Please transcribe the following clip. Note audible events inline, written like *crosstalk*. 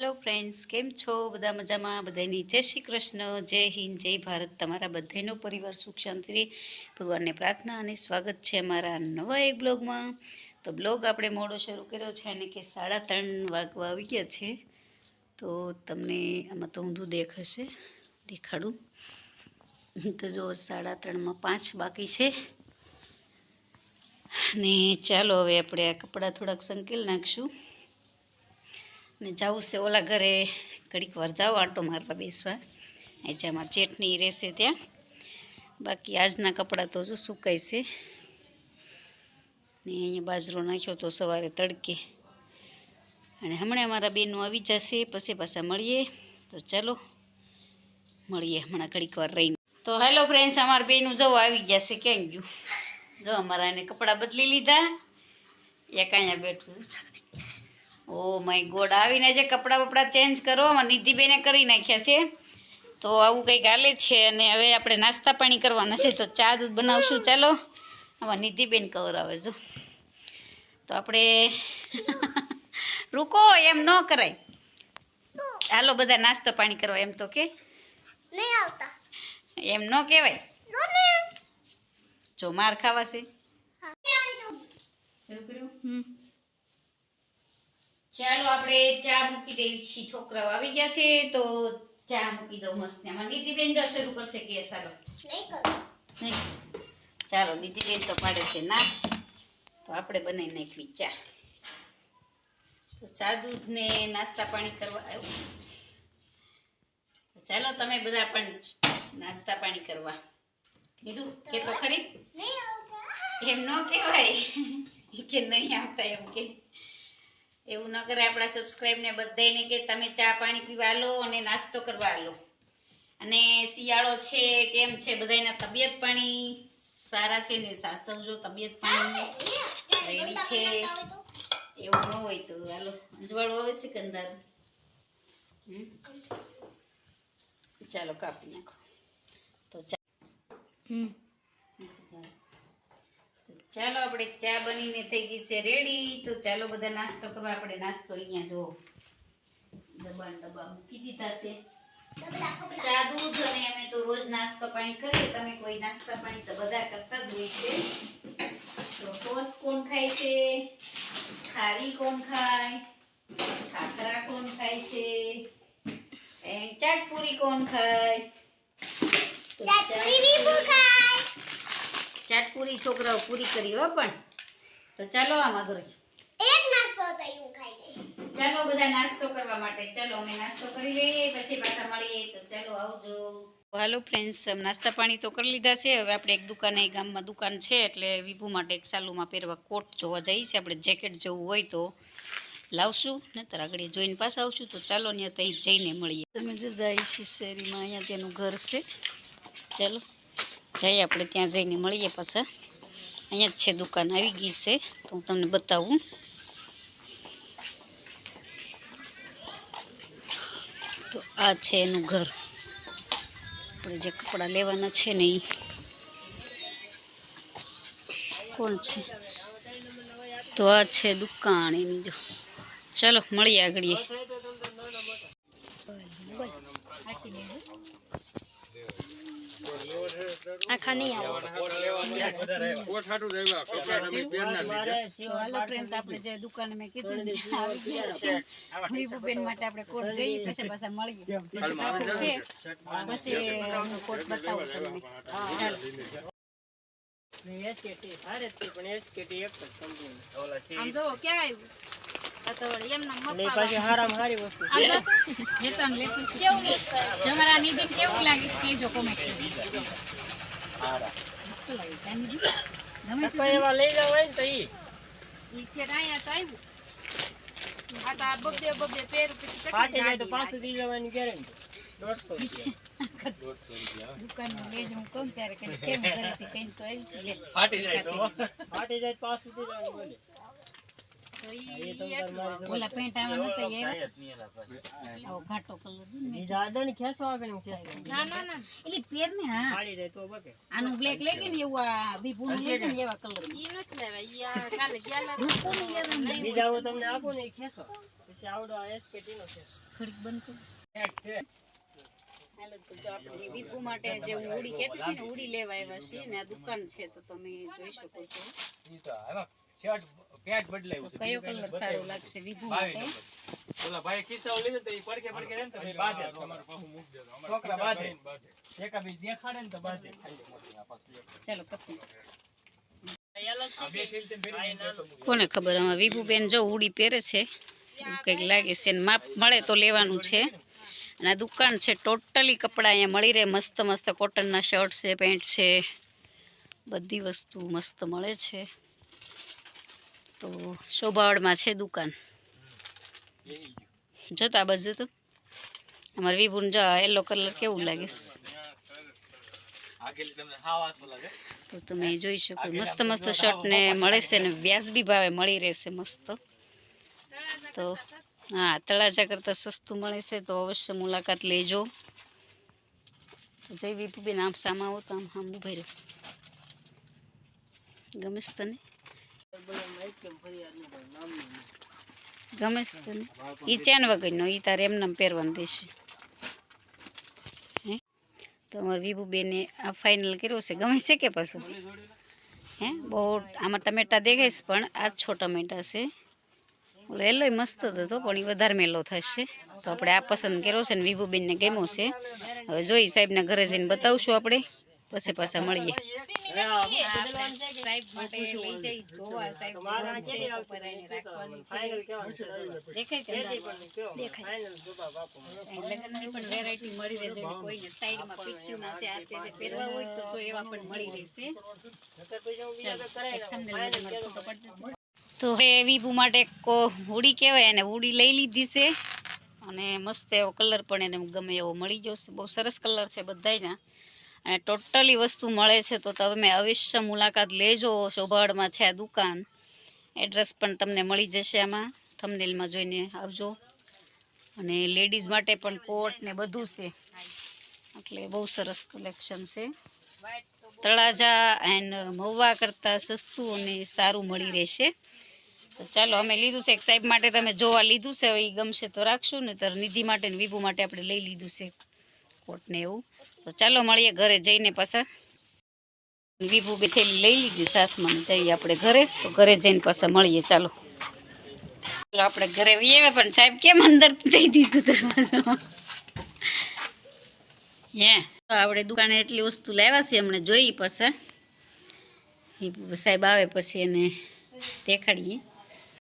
Hello friends કેમ છો? બધા મજામાં? બધાની જય શ્રી કૃષ્ણ. જય હિન્દ, જય ભારત. તમારા બધાનો પરિવાર સુખ શાંતિ ભગવાનને પ્રાર્થના અને સ્વાગત છે અમારા નવા એક બ્લોગમાં. તો બ્લોગ આપણે મોડો શરૂ કર્યો છે અને કે સાડા ત્રણ વાગવા આવી ગયા છે. તો તમને આમાં તો ઊંધું દેખાશે. દેખાડું. તો જો સાડા ત્રણમાં પાંચ બાકી છે. ને ચાલો હવે આપણે આ કપડાં થોડાક સંકેલ નાખશું. ને જવું છે ઓલા ઘરે. ઘડીક વાર જાઓ આંટો મારવા બેસવા. એ જે અમારી ચેટની રહેશે ત્યાં. બાકી આજના કપડાં તો જો સુકાય છે. ને અહીંયા બાજરો નાખ્યો તો સવારે તડકે. અને હમણાં અમારા બેનું આવી જશે, પછી પાછા મળીએ. તો ચાલો, મળીએ હમણાં ઘડીક વાર રહીને. તો હેલો ફ્રેન્ડ્સ અમારા બેનું જવું આવી ગયા છે ક્યાંક ગયું? જો અમારા એને કપડાં બદલી લીધા. એક અહીંયા બેઠું ઓ માય ગોડ આવીને જે કપડાં બપડા ચેન્જ કરો નિધિબેને કરી નાખ્યા છે. તો આવું કંઈક હાલે છે અને હવે આપણે નાસ્તા પાણી કરવાના છે. તો ચા દૂધ બનાવશું. ચાલો આમાં નિધિબેન કવરાવે જો. તો આપણે *laughs* રૂકો એમ ન કરાય. હાલો બધા નાસ્તો પાણી કરવા એમ તો કે. નહીં આવતા. એમ ન કહેવાય. જો માર ખાવા છે. શરૂ કર્યું? હમ. ચાલો આપણે ચા મૂકી દેવી છીએ છોકરાઓ આવી ગયા છે તો ચા મૂકી દઉં મસ્ત. એમાં નીતિબેન જો શરૂ કરશે કે ચાલો? નહીં ચાલો નીતિબેન તો પાડે છે ના. તો આપણે બનાવી નાખવી ચા. તો ચા દૂધ ને નાસ્તા પાણી કરવા આવ્યું. ચાલો તમે બધા પણ નાસ્તા પાણી કરવા. કીધું કે તો ખરી? એમ ન કહેવાય. કે નહીં આવતા એમ કે. એવું ન કરે આપણા સબસ્ક્રાઈબને બધાને કે તમે ચા પાણી પીવા લો અને નાસ્તો કરવા લો અને શિયાળો છે, કેમ છે બધાના તબિયત પાણી સારા છે ને? સાસવજો તબિયત પાણી રેડી છે. એવું ન હોય તો હાલો, અંજવાળું આવે સિકંદર કંદાર ચાલો કાપી નાખો. તો હમ. ચાલો આપણે ચા બનીને થઈ ગઈ છે રેડી તો ચાલો બધા નાસ્તો કરવા આપણે નાસ્તો અહીંયા જો દબાણ ડબ્બા મૂકી દીધા છે. ચા દૂધ અને અમે તો રોજ નાસ્તો પાણી કરીએ. તમે કોઈ નાસ્તા પાણી તો બધા કરતા જ હોય છે. તો ટોસ કોણ ખાય છે? ખારી કોણ ખાય? ખાખરા કોણ ખાય છે? એન્ડ ચાટપુરી કોણ ખાય? ચાટપુરી બી ભૂખાય ચાટપુરી છોકરાઓ પૂરી કરી હો પણ. તો ચાલો આ ઘરે એક નાસ્તો તો હું ખાઈ ગઈ ચાલો બધા નાસ્તો કરવા માટે. ચાલો અમે નાસ્તો કરી લઈએ પછી પાછા મળીએ. તો ચાલો આવજો. હાલો ફ્રેન્ડ્સ નાસ્તા પાણી તો કરી લીધા છે. હવે આપણે એક દુકાને ગામમાં દુકાન છે એટલે વિભુ માટે એક સાલુમાં પહેરવા કોટ જોવા જઈએ છીએ. આપણે જેકેટ જવું હોય તો લાવશું નહીતર આગળ જોઈને પાછા આવશું. તો ચાલો ત્યાં ત્યાં જઈને મળીએ. તમે જો જાય છે શેરીમાં અહીંયા તેનું ઘર છે. ચાલો. જઈએ આપણે ત્યાં જઈને મળીએ પાછા. અહીંયા જ છે દુકાન, આવી ગઈ છે. તો હું તમને બતાવું. તો આ છે એનું ઘર. આપણે જે કપડાં લેવાના છે ને એ કોણ છે? તો આ છે દુકાન એની જો. ચાલો, મળીએ આગળ આખા નહીં આવે. હાલો આપણે જે દુકાને મેં કીધું આવી ગયા માટે આપણે કોટ જઈએ પછી પાછા મળીએ. પછી કોટ બતાવું તમને. ક્યાં આમ જો છે. છે છે, છે છે આવ્યું. દુકાનનું લેજ હું કહું ત્યારે કેમ કરે કઈ તો છે. લે. તો. આવા આનું બ્લેક લઈ ગઈ ને એવું આ વિભૂ લઈ ગઈ ને એવા કલર ઈ નથી લેવા ઈ કાલે ગયા રૂપો ની લેવા નહીં ઘડીક બંધ કર. હાલો તો જો આપણે વિભુ માટે જે હું ઉડી હતી ને ઉડી લેવા આવ્યા છીએ ને આ દુકાન છે તો તમે જોઈ શકો છો. તો કયો કલર સારો લાગશે? વિભુ માટે? ઓલા ભાઈ ખિસ્સાઓ લીધો તો એ પડકે પડકે રહે ને તો પછી બાંધે છોકરા બાજે. એકા બી દેખાડે ને તો બાજે. ચાલો નાનો. કોને ખબર? આમાં વિભુબેન જો ઉડી પહેરે છે. એવું કંઈક લાગે છે ને માપ મળે તો લેવાનું છે. અને આ દુકાન છે ટોટલી કપડાં અહીંયા મળી રહે. મસ્ત મસ્ત કોટનના શર્ટ છે પેન્ટ છે. બધી વસ્તુ મસ્ત મળે છે. તો શોભાવડમાં છે દુકાન. જોતા બાજુ તો અમારે વિભુન જો યલો કલર કેવું લાગે? તો તમે જોઈ શકો, મસ્ત મસ્ત શર્ટ ને મળે છે ને વ્યાજબી ભાવે મળી રહેશે મસ્ત. તો હા, તળાજા કરતાં સસ્તું મળે છે, તો અવશ્ય મુલાકાત લેજો. તો જય વિપુબેન આમ સામા આવો તો આમ ઊભા રહ્યો ગમે તને? ગમે એ ચેન વગરનો એ તારે એમનામ પહેરવાનું રહેશે હે? તો અમારે વિભુબેને આ ફાઇનલ કર્યો છે. ગમે છે કે પાછું? હે? બહુ આમાં ટમેટા દેખાઈશ પણ આ છો ટમેટા છે. ઓલો એલોય મસ્ત હતો, પણ એ વધારે મેલો થશે. તો આપણે આ પસંદ કર્યો છે ને વિભુબેનને ગમ્યો છે. હવે જોઈ સાહેબના ઘરે જઈને બતાવશું આપણે. પછી પાછા મળીએ. તે તે પહેરવા હોય તો જો એવા પણ મળી રહેશે. તો હવે વિભુ માટે હોડી હુડી કહેવાય અને હુડી લઈ લીધી છે. અને મસ્ત એવો કલર પણ એને ગમે એવો મળી જશે. બહુ સરસ કલર છે બધાયના. અને ટોટલી વસ્તુ મળે છે તો તમે અવશ્ય મુલાકાત લેજો શોભાળમાં છે આ દુકાન. એડ્રેસ પણ તમને મળી જશે આમાં. થમનેલમાં જોઈને આવજો. અને લેડીઝ માટે પણ કોટ ને બધું છે. એટલે બહુ સરસ કલેક્શન છે. તળાજા એન્ડ મહુવા કરતાં સસ્તું અને સારું મળી રહેશે. તો ચાલો અમે લીધું છે. એક સાહેબ માટે તમે જોવા લીધું છે. હવે એ ગમશે તો રાખશું. ને તો નિધિ માટે ને વિભુ માટે આપણે લઈ લીધું છે. કોટ ને એવું. તો ચાલો મળીએ ઘરે જઈને પાછા. વિભુ બે થેલી લઈ લીધી સાથમાં જઈએ આપણે ઘરે. તો ઘરે જઈને પાછા મળીએ. ચાલો. ચાલો આપણે ઘરે વીએ પણ સાહેબ કેમ અંદર થઈ દીધું દરવાજો હે? આપણે દુકાને એટલી વસ્તુ લાવ્યા છે હમણાં જોઈ પાછા. સાહેબ આવે પછી એને દેખાડીએ.